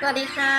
สวัสดีค่ะ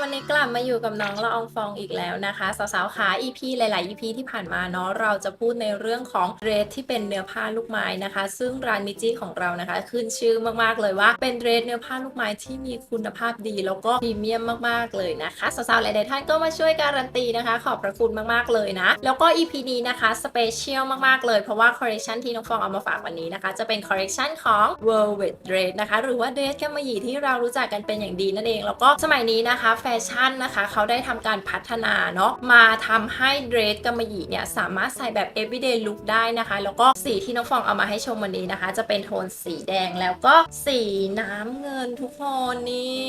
วันนี้กลับมาอยู่กับน้องละอองฟองอีกแล้วนะคะสาวๆขา EP หลาย ๆ EP ที่ผ่านมาเนาะเราจะพูดในเรื่องของเดรสที่เป็นเนื้อผ้าลูกไม้นะคะ ซึ่งร้านมิจิของเรานะคะ ขึ้นชื่อมากๆเลยว่า เป็นเดรสเนื้อผ้าลูกไม้ที่มีคุณภาพดีแล้วก็พรีเมียมมากๆเลยนะคะสาวๆหลายๆท่านก็มาช่วยการันตีนะคะ ขอบพระคุณมากๆเลยนะ แล้วก็ EP นี้นะคะสเปเชียลมากๆเลยเพราะว่าคอลเลคชันที่น้องฟองเอามาฝากวันนี้นะคะ จะเป็นคอลเลคชันของ World w e t Dress นะคะ หรือว่าเดรสแกำมะหยี่ที่เรารู้จักกันเป็นอย่างดีนั่นเองแล้วก็สมัยนี้นะคะแฟชั่นนะคะ เขาได้ทำการพัฒนาเนาะมาทำให้เดรสกำมะหยี่เนี่ยสามารถใส่แบบ everyday look ได้นะคะ แล้วก็สีที่น้องฟองเอามาให้ชมวันนี้นะคะ จะเป็นโทนสีแดงแล้วก็สีน้ำเงินทุกคนนี่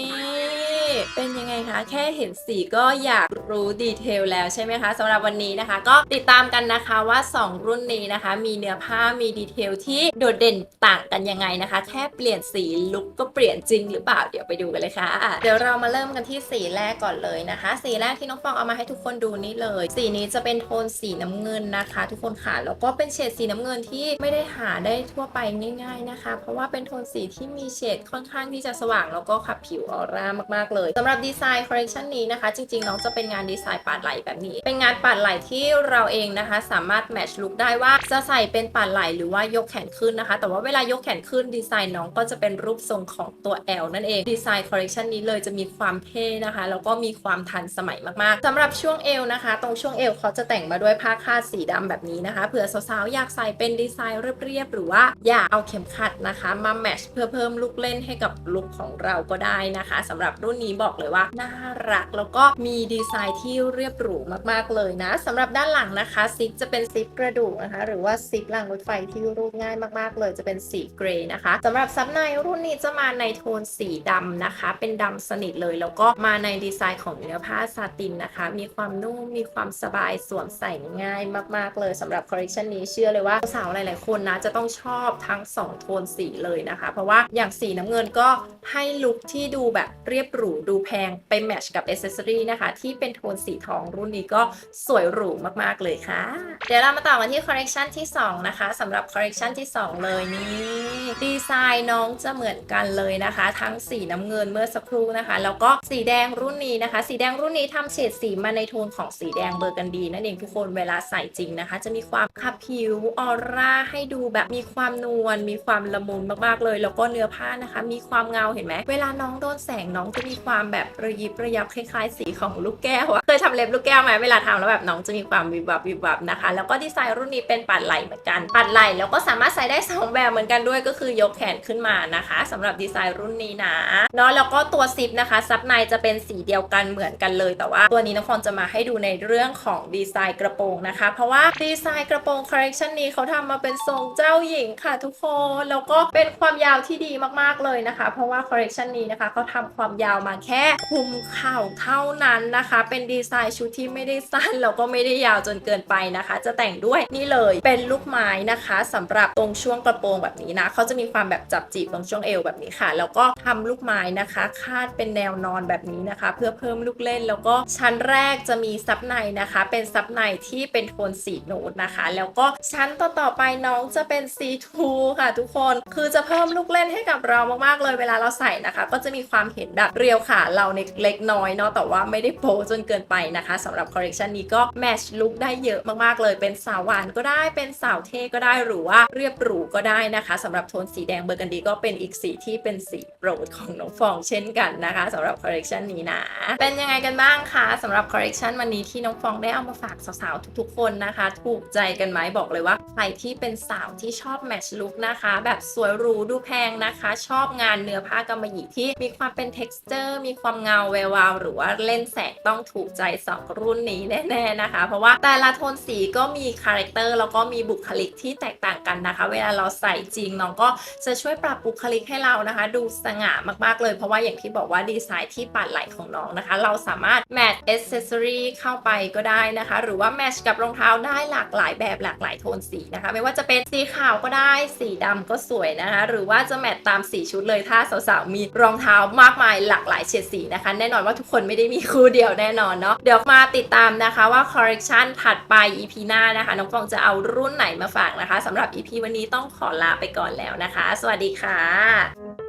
เป็นยังไงคะแค่เห็นสีก็อยากรู้ดีเทลแล้วใช่ไหมคะสำหรับวันนี้นะคะ ก็ติดตามกันนะคะว่า 2 รุ่นนี้นะคะ มีเนื้อผ้ามีดีเทลที่โดดเด่นต่างกันยังไงนะคะ แค่เปลี่ยนสีลุคก็เปลี่ยนจริงหรือเปล่าเดี๋ยวไปดูกันเลยค่ะเดี๋ยวเรามาเริ่มกันที่สีแรกก่อนเลยนะคะ สีแรกที่น้องฟองเอามาให้ทุกคนดูนี่เลย สีนี้จะเป็นโทนสีน้ำเงินนะคะ ทุกคนค่ะแล้วก็เป็นเฉดสีน้ำเงินที่ไม่ได้หาได้ทั่วไปง่าย ๆนะคะ เพราะว่าเป็นโทนสีที่มีเฉดค่อนข้างที่จะสว่างแล้วก็ขับผิวออร่ามากๆเลยสำหรับดีไซน์คอลเลคชันนี้นะคะ จริงๆน้องจะเป็นงานดีไซน์ปาดไหลแบบนี้ เป็นงานปาดไหลที่เราเองนะคะ สามารถแมทช์ลุคได้ว่าจะใส่เป็นปาดไหลหรือว่ายกแขนขึ้นนะคะ แต่ว่าเวลายกแขนขึ้นดีไซน์น้องก็จะเป็นรูปทรงของตัว L นั่นเองดีไซน์คอลเลคชันนี้เลยจะมีความเท่นะคะ แล้วก็มีความทันสมัยมากๆสำหรับช่วงเอวนะคะ ตรงช่วงเอวเขาจะแต่งมาด้วยผ้าคาดสีดำแบบนี้นะคะเผื่อสาวๆอยากใส่เป็นดีไซน์เรียบๆหรือว่าอยากเอาเข็มขัดนะคะมาแมชเพื่อเพิ่มลุคเล่นให้กับลุคของเราก็ได้นะคะสำหรับรุ่นนี้บอกเลยว่าน่ารักแล้วก็มีดีไซน์ที่เรียบหรูมากๆเลยนะสำหรับด้านหลังนะคะซิปจะเป็นซิปกระดูกนะคะ หรือว่าซิปรางรถไฟที่รูดง่ายมากๆ เลยจะเป็นสีเกรย์นะคะสำหรับซับในรุ่นนี้จะมาในโทนสีดำนะคะ เป็นดำสนิทเลย แล้วก็มาในดีไซน์ของเนื้อผ้าซาตินนะคะ มีความนุ่มมีความสบายสวมใส่ง่ายมาก ๆ เลยสำหรับคอลเลคชันนี้เชื่อเลยว่าสาวหลาย ๆ คนนะจะต้องชอบทั้ง 2 โทนสีเลยนะคะ เพราะว่าอย่างสีน้ำเงินก็ให้ลุคที่ดูแบบเรียบหรูดูแพงไปแมทช์กับอ c เซสซอรีนะคะ ที่เป็นโทนสีทองรุ่นนี้ก็สวยหรูมากๆเลยค่ะ เดี๋ยวเรามาต่อกันที่คอลเลคชันที่ 2 นะคะสำหรับคอลเลคชันที่ 2 เลยนี่ดีไซน์น้องจะเหมือนกันเลยนะคะ ทั้งสีน้ำเงินเมื่อสักครู่นะคะ แล้วก็สีแดงรุ่นนี้นะคะ สีแดงรุ่นนี้ทำเฉดสีมาในโทนของสีแดงเบอร์กันดีนั่นเองทุกคนเวลาใส่จริงนะคะ จะมีความขับผิวออร่าให้ดูแบบมีความนวลมีความละมุนมากๆเลย แล้วก็เนื้อผ้านะคะ มีความเงาเห็นไหมเวลาน้องโดนแสงน้องจะมีความแบบระยิบระยับคล้ายๆ สีของลูกแก้วอะเคยทำเล็บลูกแก้วไหมเวลาทำแล้วแบบน้องจะมีความวิบวับวิบวับนะคะ แล้วก็ดีไซน์รุ่นนี้เป็นปัดไหล่เหมือนกัน ปัดไหล่แล้วก็สามารถใส่ได้ 2 แบบเหมือนกันด้วยก็คือยกแขนขึ้นมานะคะสำหรับดีไซน์รุ่นนี้นะเนาะแล้วก็ตัวซิปนะคะซับในจะเป็นสีเดียวกันเหมือนกันเลย แต่ว่าตัวนี้น้องฟอนจะมาให้ดูในเรื่องของดีไซน์กระโปรงนะคะ เพราะว่าดีไซน์กระโปรงคอลเลคชันนี้เขาทำมาเป็นทรงเจ้าหญิงค่ะทุกคนแล้วก็เป็นความยาวที่ดีมากๆเลยนะคะ เพราะว่าคอลเลคชันนี้นะคะเขาทำความยาวมาแค่คุมเข่าเท่านั้นนะคะ เป็นดีไซน์ชุดที่ไม่ได้สั้นแล้วก็ไม่ได้ยาวจนเกินไปนะคะ จะแต่งด้วยนี่เลยเป็นลูกไม้นะคะสำหรับตรงช่วงกระโปรงแบบนี้นะเขาจะมีความแบบจับจีบตรงช่วงเอวแบบนี้ค่ะ แล้วก็ทำลูกไม้นะคะคาดเป็นแนวนอนแบบนี้นะคะ เพื่อเพิ่มลูกเล่นแล้วก็ชั้นแรกจะมีซับในนะคะ เป็นซับในที่เป็นโทนสีนูดนะคะ แล้วก็ชั้นต่อๆไปน้องจะเป็นสีทูค่ะทุกคนคือจะเพิ่มลูกเล่นให้กับเรามากๆเลยเวลาเราใส่นะคะ ก็จะมีความเห็นแบบเรียวขาเราในเล็กน้อยเนาะแต่ว่าไม่ได้โป๊จนเกินไปนะคะสำหรับคอลเลคชันนี้ก็แมชลุคได้เยอะมากๆเลยเป็นสาวหวานก็ได้เป็นสาวเท่ก็ได้หรือว่าเรียบหรูก็ได้นะคะสำหรับโทนสีแดงเบอร์กันดีก็เป็นอีกสีที่เป็นสีโปรดของน้องฟองเช่นกันนะคะสำหรับคอลเลคชันนี้นะ เป็นยังไงกันบ้างคะสำหรับคอลเลคชันวันนี้ที่น้องฟองได้เอามาฝากสาวๆทุกๆคนนะคะ ถูกใจกันไหมบอกเลยว่าใครที่เป็นสาวที่ชอบแมชลุคนะคะ แบบสวยหรูดูแพงนะคะ ชอบงานเนื้อผ้ากำมะหยี่ที่มีความเป็น t e x t อร์ มีความเงาแวววาว หรือว่าเล่นแสงต้องถูกใจสองรุ่นนี้แน่ๆนะคะ เพราะว่าแต่ละโทนสีก็มีคาแรคเตอร์แล้วก็มีบุคลิกที่แตกต่างกันนะคะ เวลาเราใส่จริงน้องก็จะช่วยปรับบุคลิกให้เรานะคะ ดูสง่ามากๆเลยเพราะว่าอย่างที่บอกว่าดีไซน์ที่ปัดไหล่ของน้องนะคะ เราสามารถแมทเอเซสซอรีเข้าไปก็ได้นะคะ หรือว่าแมทกับรองเท้าได้หลากหลายแบบหลากหลายโทนสีนะคะ ไม่ว่าจะเป็นสีขาวก็ได้ สีดำก็สวยนะคะ หรือว่าจะแมทตามสีชุดเลยถ้าสาวๆมีรองเท้ามากมายหลากหลายเฉดสีนะคะ แน่นอนว่าทุกคนไม่ได้มีคู่เดียวแน่นอนเนาะเดี๋ยวมาติดตามนะคะว่าคอลเลคชันถัดไป EP หน้านะคะ น้องฟองจะเอารุ่นไหนมาฝากนะคะสำหรับ EP วันนี้ต้องขอลาไปก่อนแล้วนะคะ สวัสดีค่ะ